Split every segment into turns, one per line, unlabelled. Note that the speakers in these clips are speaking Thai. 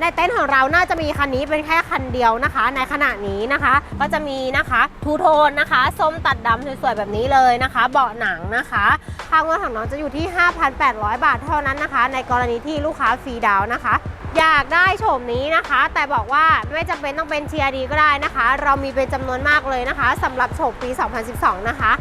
ในเต็นท์ของเราน่าจะมีคันนี้เป็นแค่คันเดียวนะคะ ในขณะนี้นะคะ ก็จะมีนะคะทูโทนนะคะส้มตัดดำสวยๆแบบนี้เลยนะคะ เบาะหนังนะคะค่างวดของน้องจะอยู่ที่ 5,800 บาทเท่านั้นนะคะ ในกรณีที่ลูกค้าฟรีดาวนะคะ อยากได้โฉมนี้นะคะ แต่บอกว่าไม่จำเป็นต้องเป็น TRD ก็ได้นะคะ เรามีเป็นจำนวนมากเลยนะคะสำหรับโฉมปี 2012 นะคะ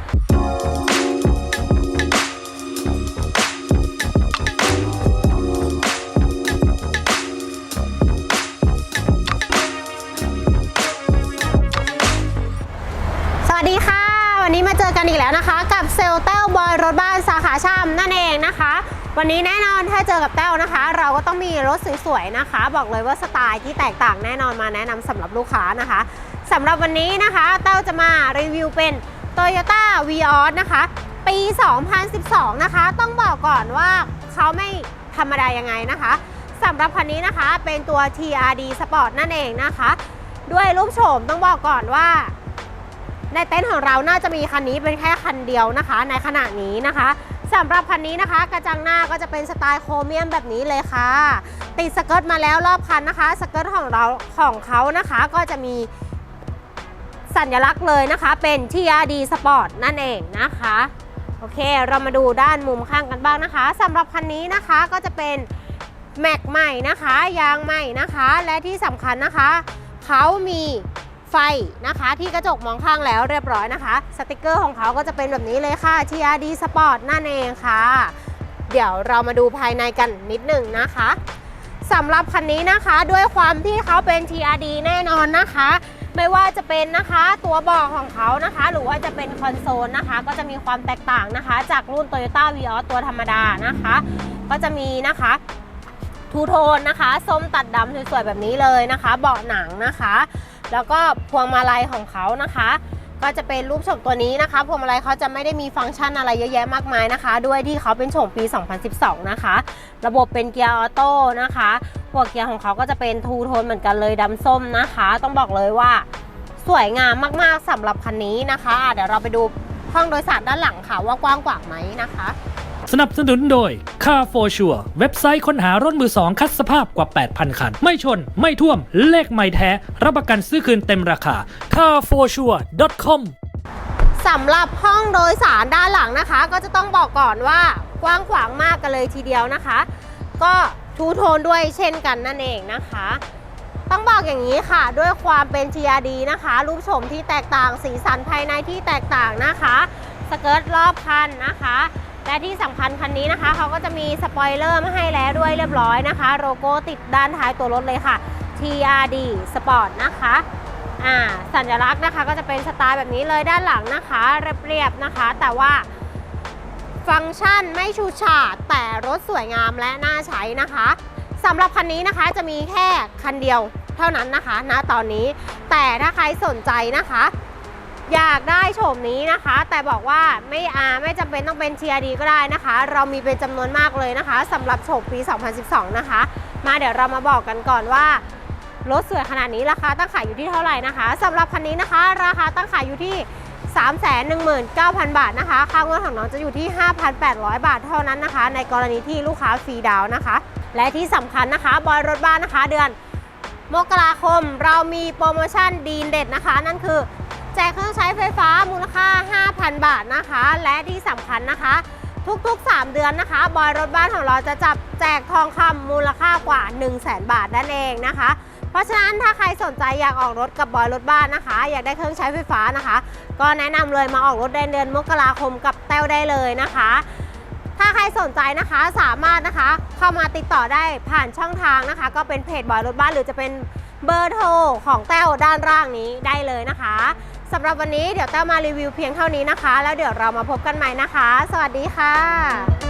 วัสดีค่ะ วันนี้มาเจอกันอีกแล้วนะคะ กับเซลเต้าบอยรถบ้านสาขาช่ำนั่นเองนะคะ วันนี้แน่นอนถ้าเจอกับเต้านะคะ เราก็ต้องมีรถสวยๆนะคะ บอกเลยว่าสไตล์ที่แตกต่างแน่นอนมาแนะนำสำหรับลูกค้านะคะสำหรับวันนี้นะคะ เต้าจะมารีวิวเป็น Toyota v ีออนะคะ ปี 2012 นะคะ ต้องบอกก่อนว่าเขาไม่ธรรมดายังไงนะคะสำหรับคันนี้นะคะเป็นตัว TRD Sport นั่นเองนะคะ ด้วยรูปโฉมต้องบอกก่อนว่า ในเต็นท์ของเราน่าจะมีคันนี้เป็นแค่คันเดียวนะคะ ในขณะนี้นะคะสำหรับคันนี้นะคะ กระจังหน้าก็จะเป็นสไตล์โครเมียมแบบนี้เลยค่ะ ติดสเกิร์ตมาแล้วรอบคันนะคะ สเกิร์ตของเราของเขานะคะก็จะมีสัญลักษณ์เลยนะคะ เป็น TRD Sport นั่นเองนะคะ โอเค เรามาดูด้านมุมข้างกันบ้างนะคะสำหรับคันนี้นะคะก็จะเป็นแม็กใหม่นะคะ ยางใหม่นะคะ และที่สำคัญนะคะ เขามี ไฟนะคะ ที่กระจกมองข้างแล้วเรียบร้อยนะคะ สติกเกอร์ของเขาก็จะเป็นแบบนี้เลยค่ะ TRD Sport นั่นเองค่ะ เดี๋ยวเรามาดูภายในกันนิดหนึ่งนะคะสำหรับคันนี้นะคะด้วยความที่เขาเป็น TRD แน่นอนนะคะ ไม่ว่าจะเป็นนะคะตัวเบาะของเขานะคะ หรือว่าจะเป็นคอนโซลนะคะ ก็จะมีความแตกต่างนะคะ จากรุ่น Toyota v ีออตัวธรรมดานะคะ ก็จะมีนะคะทูโทนนะคะส้มตัดดำสวยๆแบบนี้เลยนะคะ เบาะหนังนะคะ แล้วก็พวงมาลัยของเขานะคะ ก็จะเป็นรูปโฉมตัวนี้นะคะ พวงมาลัยเขาจะไม่ได้มีฟังก์ชันอะไรเยอะแยะมากมายนะคะ ด้วยที่เขาเป็นโฉมปี 2012 นะคะ ระบบเป็นเกียร์ออโต้นะคะหัวเกียร์ของเขาก็จะเป็นทูโทนเหมือนกันเลยดำส้มนะคะ ต้องบอกเลยว่าสวยงามมากๆสำหรับคันนี้นะคะอะเดี๋ยวเราไปดูห้องโดยสารด้านหลังค่ะว่ากว้างกว่าไหมนะคะ
สนับสนุนโดย Car for Sure เว็บไซต์ค้นหารถมือสองคัดสภาพกว่า 8,000 คัน ไม่ชน ไม่ท่วม เลขไม่แท้ รับประกันซื้อคืนเต็มราคา carforsure.com
สำหรับห้องโดยสารด้านหลังนะคะ ก็จะต้องบอกก่อนว่ากว้างขวางมากกันเลยทีเดียวนะคะ ก็ทูโทนด้วยเช่นกันนั่นเองนะคะ ต้องบอกอย่างนี้ค่ะ ด้วยความเป็น TRD นะคะ รูปโฉมที่แตกต่างสีสันภายในที่แตกต่างนะคะ สเกิร์ตรอบคันนะคะ และที่สำคัญคันนี้นะคะเขาก็จะมีสปอยเลอร์มาให้แล้วด้วยเรียบร้อยนะคะ โลโก้ติดด้านท้ายตัวรถเลยค่ะ TRD Sport นะคะอ่าสัญลักษณ์นะคะก็จะเป็นสไตล์แบบนี้เลยด้านหลังนะคะ เรียบๆนะคะ แต่ว่าฟังก์ชันไม่ชูชาดแต่รถสวยงามและน่าใช้นะคะสำหรับคันนี้นะคะจะมีแค่คันเดียวเท่านั้นนะคะณตอนนี้แต่ถ้าใครสนใจนะคะ อยากได้โฉมนี้นะคะ แต่บอกว่าไม่อาไม่จำเป็นต้องเป็น TRD ก็ได้นะคะ เรามีเป็นจำนวนมากเลยนะคะสำหรับโฉมปี 2012 นะคะ มาเดี๋ยวเรามาบอกกันก่อนว่ารถสวยขนาดนี้ราคาตั้งขายอยู่ที่เท่าไหร่นะคะสำหรับคันนี้นะคะ ราคาตั้งขายอยู่ที่ 319,000 บาทนะคะ ค่างวดของน้องจะอยู่ที่ 5,800 บาทเท่านั้นนะคะ ในกรณีที่ลูกค้าฟรีดาวน์นะคะ และที่สำคัญนะคะบอยรถบ้านนะคะ เดือนมกราคมเรามีโปรโมชั่นดีนเด็ดนะคะ นั่นคือ แจกเครื่องใช้ไฟฟ้ามูลค่า 5,000 บาทนะคะ และที่สำคัญนะคะ ทุกๆ 3 เดือนนะคะ บอยรถบ้านของเราจะจับแจกทองคำมูลค่ากว่า 1 0 0 0 0แบาทนั่นเองนะคะ เพราะฉะนั้นถ้าใครสนใจอยากออกรถกับบอยรถบ้านนะคะ อยากได้เครื่องใช้ไฟฟ้านะคะ ก็แนะนำเลยมาออกรถในเดือนมกราคมกับแต้วได้เลยนะคะถ้าใครสนใจนะคะสามารถนะคะเข้ามาติดต่อได้ผ่านช่องทางนะคะ ก็เป็นเพจบอยรถบ้านหรือจะเป็นเบอร์โทรของแต้วด้านล่างนี้ได้เลยนะคะ สำหรับวันนี้เดี๋ยวแต้วมารีวิวเพียงเท่านี้นะคะ แล้วเดี๋ยวเรามาพบกันใหม่นะคะ สวัสดีค่ะ